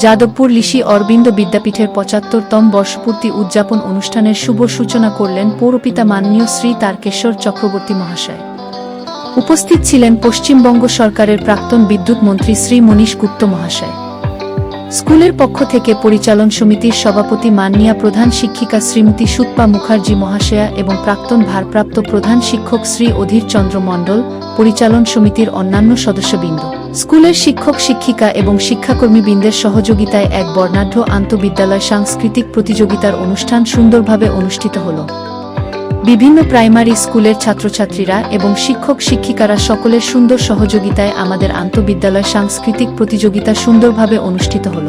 যাদবপুর লিশি অরবিন্দ বিদ্যাপীঠের পঁচাত্তরতম বর্ষপূর্তি উদযাপন অনুষ্ঠানের শুভ সূচনা করলেন পৌরপিতা মাননীয় শ্রী তারকেশ্বর চক্রবর্তী মহাশয়। উপস্থিত ছিলেন পশ্চিমবঙ্গ সরকারের প্রাক্তন বিদ্যুৎ মন্ত্রী শ্রী মনীষ গুপ্ত মহাশয়। স্কুলের পক্ষ থেকে পরিচালন সমিতির সভাপতি মাননীয়া প্রধান শিক্ষিকা শ্রীমতী সুৎপা মুখার্জি মহাশয়া এবং প্রাক্তন ভারপ্রাপ্ত প্রধান শিক্ষক শ্রী অধীর চন্দ্র মণ্ডল, পরিচালন সমিতির অন্যান্য সদস্যবৃন্দ। স্কুলের শিক্ষক, শিক্ষিকা এবং শিক্ষাকর্মীবৃন্দের সহযোগিতায় এক বর্ণাঢ্য আন্তবিদ্যালয় সাংস্কৃতিক প্রতিযোগিতার অনুষ্ঠান সুন্দরভাবে অনুষ্ঠিত হল। বিভিন্ন প্রাইমারি স্কুলের ছাত্রছাত্রীরা এবং শিক্ষক শিক্ষিকারা সকলের সুন্দর সহযোগিতায় আমাদের আন্তবিদ্যালয় সাংস্কৃতিক প্রতিযোগিতা সুন্দরভাবে অনুষ্ঠিত হল।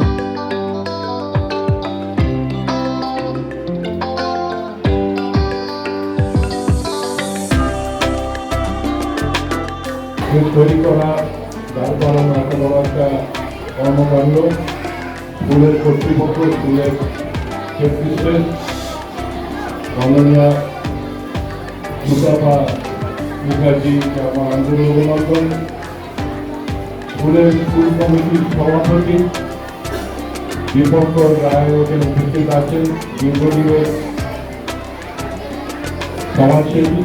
কর্মকাণ্ড, স্কুলের কর্তৃপক্ষ, স্কুলের মাননীয়া সুতাপা মুখার্জি আমার আন্তরিক অভিনন্দন স্কুলের স্কুল কমিটির সভাপতি দীপঙ্কর রায় ওখানে উপস্থিত আছেন দীর্ঘদিনের সমাজসেবী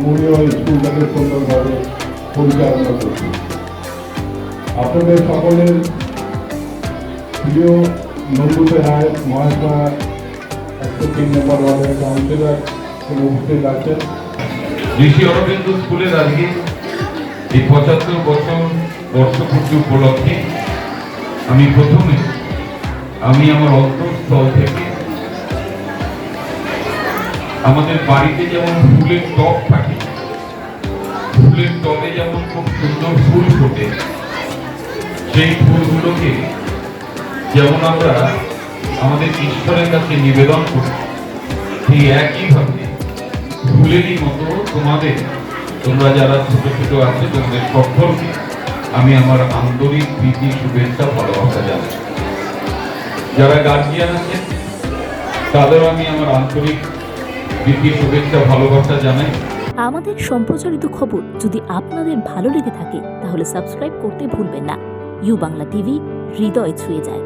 উনিও স্কুলটাকে সুন্দরভাবে পরিচালনা আপনাদের সকলের প্রিয় নন্দুতে রায় মহাত্মা একশো তিন নম্বর ওয়ার্ডের কাউন্সিলর ঋষি অরবিন্দ স্কুলের আজকে এই পঁচাত্তর বছর বর্ষপূর্তি উপলক্ষে আমি প্রথমে আমি আমার অন্তঃস্থল থেকে আমাদের বাড়িতে যেমন ফুলের টব থাকে, ফুলের টবে যেমন খুব সুন্দর ফুল ফোটে, সেই ফুলগুলোকে যেমন আমরা আমাদের ঈশ্বরের কাছে নিবেদন করি, ঠিক একইভাবে ফুলেরই মতো তোমাদের। তোমরা যারা ছোট ছোট আছে, তোমাদের সকলকে আমি আমার আন্তরিক প্রীতি, শুভেচ্ছা, ভালোবাসা জানাই। যারা গার্জিয়ান আছেন, তাদেরও আমি আমার আন্তরিক প্রীতি, শুভেচ্ছা, ভালোবাসা জানাই। আমাদের সম্প্রচারিত খবর যদি আপনাদের ভালো লেগে থাকে, তাহলে সাবস্ক্রাইব করতে ভুলবেন না। ইউ বাংলা টিভি, হৃদয় ছুঁয়ে যায়।